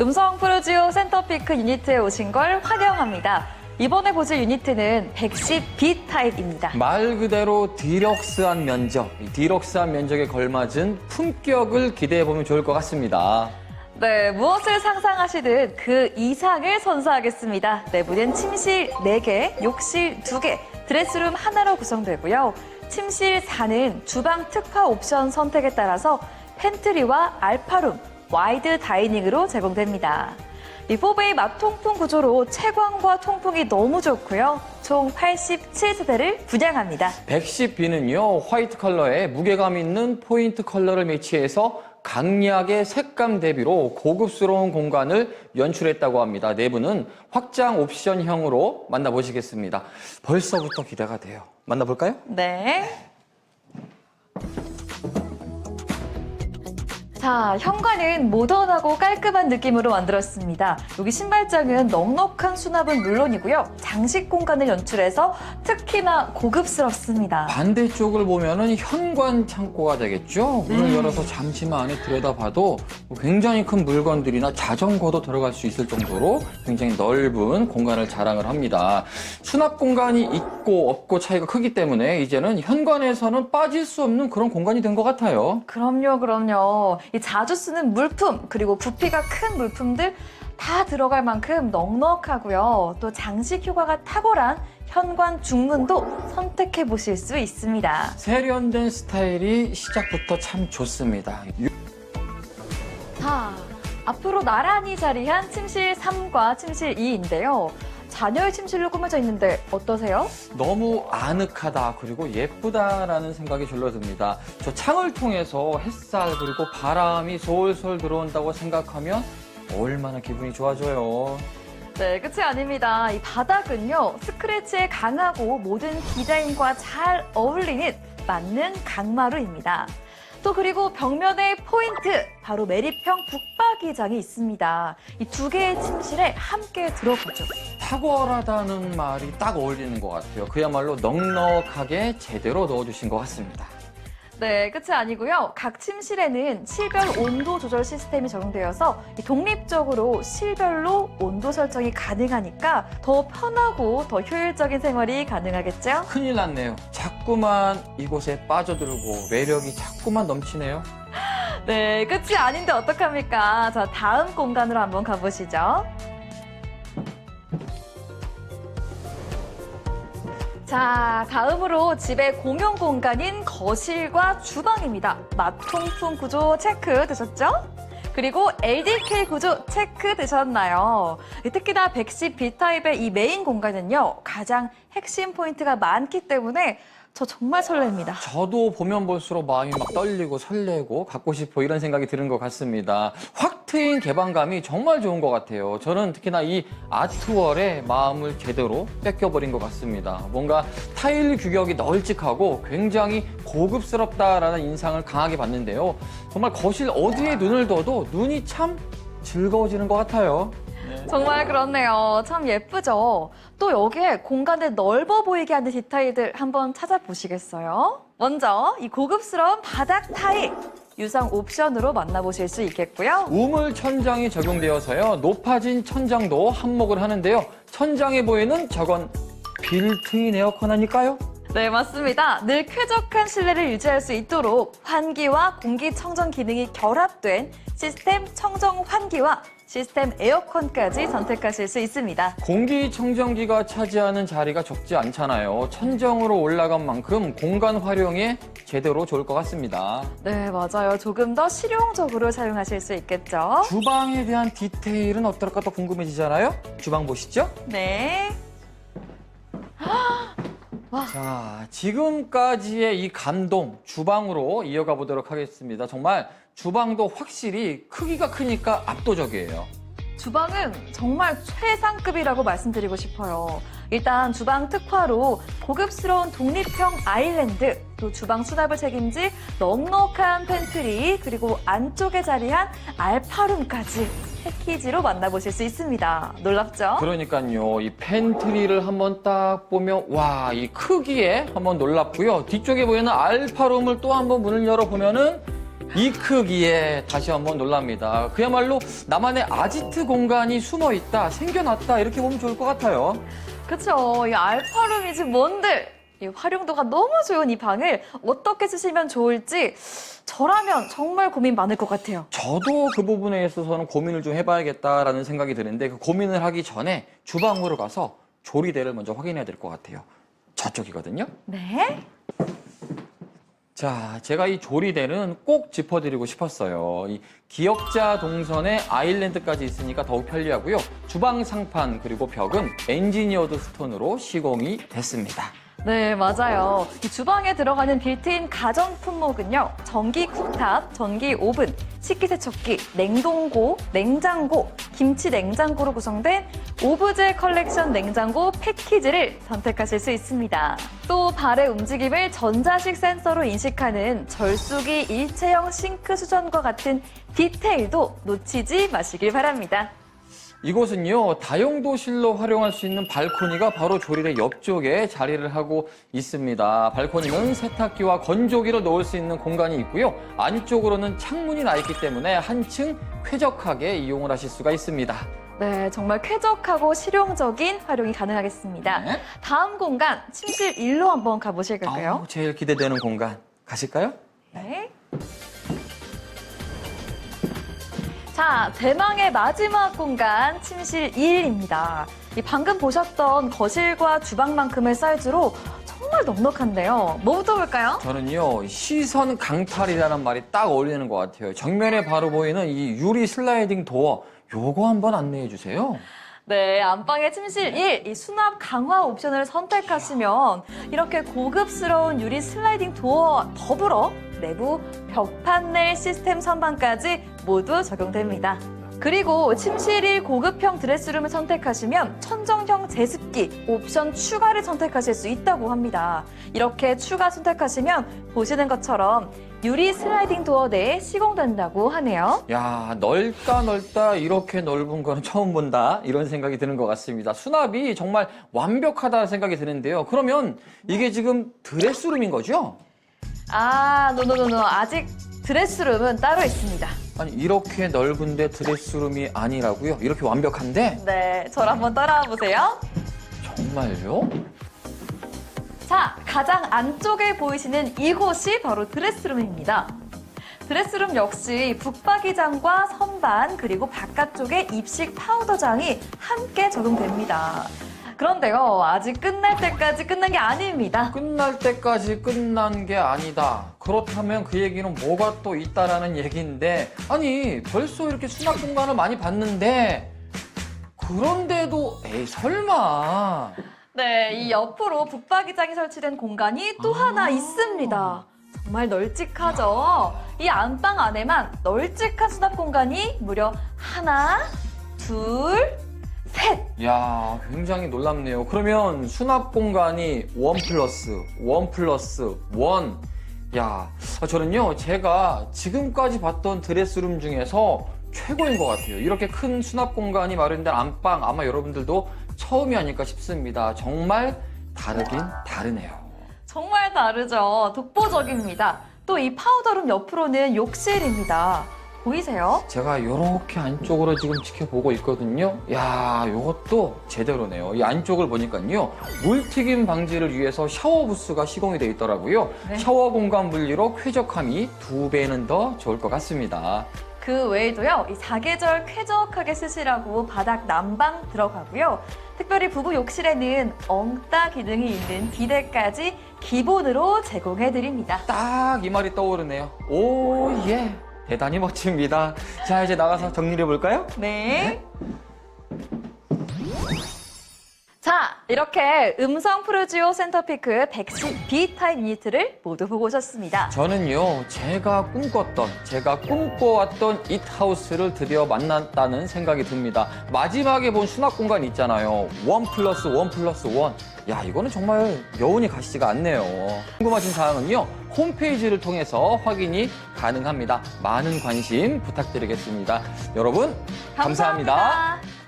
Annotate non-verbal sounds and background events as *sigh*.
음성 프로지오 센터피크 유니트에 오신 걸 환영합니다. 이번에 보실 유니트는 110 B 타입입니다. 말 그대로 디럭스한 면적, 이 디럭스한 면적에 걸맞은 품격을 기대해 보면 좋을 것 같습니다. 네, 무엇을 상상하시든 그 이상을 선사하겠습니다. 내부는 침실 4개, 욕실 2개, 드레스룸 하나로 구성되고요. 침실 4는 주방 특화 옵션 선택에 따라서 팬트리와 알파룸, 와이드 다이닝으로 제공됩니다. 이 4베이 맛통풍 구조로 채광과 통풍이 너무 좋고요. 총 87세대를 분양합니다. 110B는요, 화이트 컬러에 무게감 있는 포인트 컬러를 매치해서 강약의 색감 대비로 고급스러운 공간을 연출했다고 합니다. 내부는 확장 옵션형으로 만나보시겠습니다. 벌써부터 기대가 돼요. 만나볼까요? 네. 자, 현관은 모던하고 깔끔한 느낌으로 만들었습니다. 여기 신발장은 넉넉한 수납은 물론이고요. 장식 공간을 연출해서 특히나 고급스럽습니다. 반대쪽을 보면은 현관 창고가 되겠죠. 문을 열어서 잠시만 안에 들여다봐도 굉장히 큰 물건들이나 자전거도 들어갈 수 있을 정도로 굉장히 넓은 공간을 자랑을 합니다. 수납 공간이 있고 없고 차이가 크기 때문에 이제는 현관에서는 빠질 수 없는 그런 공간이 된 것 같아요. 그럼요, 그럼요. 이 자주 쓰는 물품, 그리고 부피가 큰 물품들 다 들어갈 만큼 넉넉하고요. 또 장식 효과가 탁월한 현관 중문도 선택해 보실 수 있습니다. 세련된 스타일이 시작부터 참 좋습니다. 자, 앞으로 나란히 자리한 침실 3과 침실 2인데요. 자녀의 침실로 꾸며져 있는데 어떠세요? 너무 아늑하다 그리고 예쁘다라는 생각이 절로 듭니다. 저 창을 통해서 햇살 그리고 바람이 솔솔 들어온다고 생각하면 얼마나 기분이 좋아져요. 네, 끝이 아닙니다. 이 바닥은요, 스크래치에 강하고 모든 디자인과 잘 어울리는 맞는 강마루입니다. 또 그리고 벽면의 포인트, 바로 메리평 북박이장이 있습니다. 이 두 개의 침실에 함께 들어보죠. 탁월하다는 말이 딱 어울리는 것 같아요. 그야말로 넉넉하게 제대로 넣어주신 것 같습니다. 네, 끝이 아니고요. 각 침실에는 실별 온도 조절 시스템이 적용되어서 이 독립적으로 실별로 온도 설정이 가능하니까 더 편하고 더 효율적인 생활이 가능하겠죠? 큰일 났네요. 자꾸만 이곳에 빠져들고 매력이 자꾸만 넘치네요. 네, 끝이 아닌데 어떡합니까? 자, 다음 공간으로 한번 가보시죠. 자, 다음으로 집의 공용 공간인 거실과 주방입니다. 맛통풍 구조 체크 되셨죠? 그리고 LDK 구조 체크 되셨나요? 특히나 110 B타입의 이 메인 공간은요, 가장 핵심 포인트가 많기 때문에 저 정말 설렙니다. 저도 보면 볼수록 마음이 막 떨리고 설레고 갖고 싶어 이런 생각이 드는 것 같습니다. 확 트인 개방감이 정말 좋은 것 같아요. 저는 특히나 이 아트월에 마음을 제대로 뺏겨버린 것 같습니다. 뭔가 타일 규격이 널찍하고 굉장히 고급스럽다라는 인상을 강하게 받는데요. 정말 거실 어디에 눈을 둬도 눈이 참 즐거워지는 것 같아요. 정말 그렇네요. 참 예쁘죠? 또 여기에 공간을 넓어 보이게 하는 디테일들 한번 찾아보시겠어요? 먼저 이 고급스러운 바닥 타일 유성 옵션으로 만나보실 수 있겠고요. 우물 천장이 적용되어서요. 높아진 천장도 한몫을 하는데요. 천장에 보이는 저건 빌트인 에어컨 아닐까요? 네, 맞습니다. 늘 쾌적한 실내를 유지할 수 있도록 환기와 공기청정 기능이 결합된 시스템 청정 환기와 시스템 에어컨까지 선택하실 수 있습니다. 공기청정기가 차지하는 자리가 적지 않잖아요. 천정으로 올라간 만큼 공간 활용에 제대로 좋을 것 같습니다. 네, 맞아요. 조금 더 실용적으로 사용하실 수 있겠죠? 주방에 대한 디테일은 어떨까 더 궁금해지잖아요? 주방 보시죠. 네. *gasps* 자, 지금까지의 이 감동 주방으로 이어가 보도록 하겠습니다. 정말 주방도 확실히 크기가 크니까 압도적이에요. 주방은 정말 최상급이라고 말씀드리고 싶어요. 일단 주방 특화로 고급스러운 독립형 아일랜드, 또 주방 수납을 책임질 넉넉한 팬트리, 그리고 안쪽에 자리한 알파룸까지 패키지로 만나보실 수 있습니다. 놀랍죠? 그러니까요, 이 팬트리를 한번 딱 보면 와, 이 크기에 한번 놀랍고요. 뒤쪽에 보이는 알파룸을 또 한번 문을 열어 보면은 이 크기에 다시 한번 놀랍니다. 그야말로 나만의 아지트 공간이 숨어 있다, 생겨났다 이렇게 보면 좋을 것 같아요. 그쵸. 이 알파룸이지 뭔들. 이 활용도가 너무 좋은 이 방을 어떻게 쓰시면 좋을지 저라면 정말 고민 많을 것 같아요. 저도 그 부분에 있어서는 고민을 좀 해봐야겠다라는 생각이 드는데 그 고민을 하기 전에 주방으로 가서 조리대를 먼저 확인해야 될 것 같아요. 저쪽이거든요. 네. 자, 제가 이 조리대는 꼭 짚어드리고 싶었어요. 이 기역자 동선에 아일랜드까지 있으니까 더욱 편리하고요. 주방 상판 그리고 벽은 엔지니어드 스톤으로 시공이 됐습니다. 네, 맞아요. 이 주방에 들어가는 빌트인 가전 품목은요. 전기 쿡탑, 전기 오븐, 식기세척기, 냉동고, 냉장고, 김치 냉장고로 구성된 오브제 컬렉션 냉장고 패키지를 선택하실 수 있습니다. 또 발의 움직임을 전자식 센서로 인식하는 절수기 일체형 싱크 수전과 같은 디테일도 놓치지 마시길 바랍니다. 이곳은요, 다용도실로 활용할 수 있는 발코니가 바로 조리대 옆쪽에 자리를 하고 있습니다. 발코니는 세탁기와 건조기를 넣을 수 있는 공간이 있고요. 안쪽으로는 창문이 나 있기 때문에 한층 쾌적하게 이용을 하실 수가 있습니다. 네, 정말 쾌적하고 실용적인 활용이 가능하겠습니다. 네. 다음 공간 침실 1로 한번 가보실까요? 아우, 제일 기대되는 공간. 가실까요? 네. 자, 대망의 마지막 공간 침실 1입니다. 이 방금 보셨던 거실과 주방만큼의 사이즈로 정말 넉넉한데요. 뭐부터 볼까요? 저는요, 시선 강탈이라는 말이 딱 어울리는 것 같아요. 정면에 바로 보이는 이 유리 슬라이딩 도어, 요거 한번 안내해 주세요. 네, 안방의 침실 1, 이 수납 강화 옵션을 선택하시면 이렇게 고급스러운 유리 슬라이딩 도어와 더불어 내부 벽 판넬 시스템 선반까지 모두 적용됩니다. 그리고 침실 1 고급형 드레스룸을 선택하시면 천정형 제습기 옵션 추가를 선택하실 수 있다고 합니다. 이렇게 추가 선택하시면 보시는 것처럼 유리 슬라이딩 도어 내에 시공된다고 하네요. 야, 넓다 넓다 이렇게 넓은 거는 처음 본다 이런 생각이 드는 것 같습니다. 수납이 정말 완벽하다 생각이 드는데요. 그러면 이게 지금 드레스룸인 거죠? 아, 노노노노. 아직 드레스룸은 따로 있습니다. 아니 이렇게 넓은데 드레스룸이 아니라고요? 이렇게 완벽한데? 네, 저를 한번 따라와 보세요. 정말요? 자, 가장 안쪽에 보이시는 이곳이 바로 드레스룸입니다. 드레스룸 역시 북박이장과 선반 그리고 바깥쪽에 입식 파우더장이 함께 적용됩니다. 그런데요, 아직 끝날 때까지 끝난 게 아닙니다. 끝날 때까지 끝난 게 아니다. 그렇다면 그 얘기는 뭐가 또 있다라는 얘기인데, 아니, 벌써 이렇게 수납 공간을 많이 봤는데, 그런데도, 에이, 설마. 네, 이 옆으로 북박이장이 설치된 공간이 또 아. 하나 있습니다. 정말 널찍하죠? 이 안방 안에만 널찍한 수납 공간이 무려 하나, 둘, 셋. 야, 굉장히 놀랍네요. 그러면 수납 공간이 원 플러스, 원 플러스, 원. 야, 아, 저는요, 제가 지금까지 봤던 드레스룸 중에서 최고인 것 같아요. 이렇게 큰 수납 공간이 마련된 안방, 아마 여러분들도 처음이 아닐까 싶습니다. 정말 다르긴 다르네요. 정말 다르죠? 독보적입니다. 또 이 파우더룸 옆으로는 욕실입니다. 보이세요? 제가 이렇게 안쪽으로 지금 지켜보고 있거든요. 야, 이것도 제대로네요. 이 안쪽을 보니까요. 물튀김 방지를 위해서 샤워 부스가 시공이 되어 있더라고요. 네. 샤워 공간 분리로 쾌적함이 두 배는 더 좋을 것 같습니다. 그 외에도요, 이 사계절 쾌적하게 쓰시라고 바닥 난방 들어가고요. 특별히 부부 욕실에는 엉따 기능이 있는 비데까지 기본으로 제공해 드립니다. 딱 이 말이 떠오르네요. 오, 예. 대단히 멋집니다. 자, 이제 나가서 정리해 볼까요? 네. 자, 이렇게 음성 프루지오 센터피크 110 B 타입 유니트를 모두 보고 오셨습니다. 저는요, 제가 꿈꿨던, 제가 꿈꿔왔던 잇하우스를 드디어 만났다는 생각이 듭니다. 마지막에 본 수납 공간 있잖아요. 원 플러스 원 플러스 원. 야, 이거는 정말 여운이 가시지가 않네요. 궁금하신 사항은요, 홈페이지를 통해서 확인이 가능합니다. 많은 관심 부탁드리겠습니다. 여러분, 감사합니다. 감사합니다.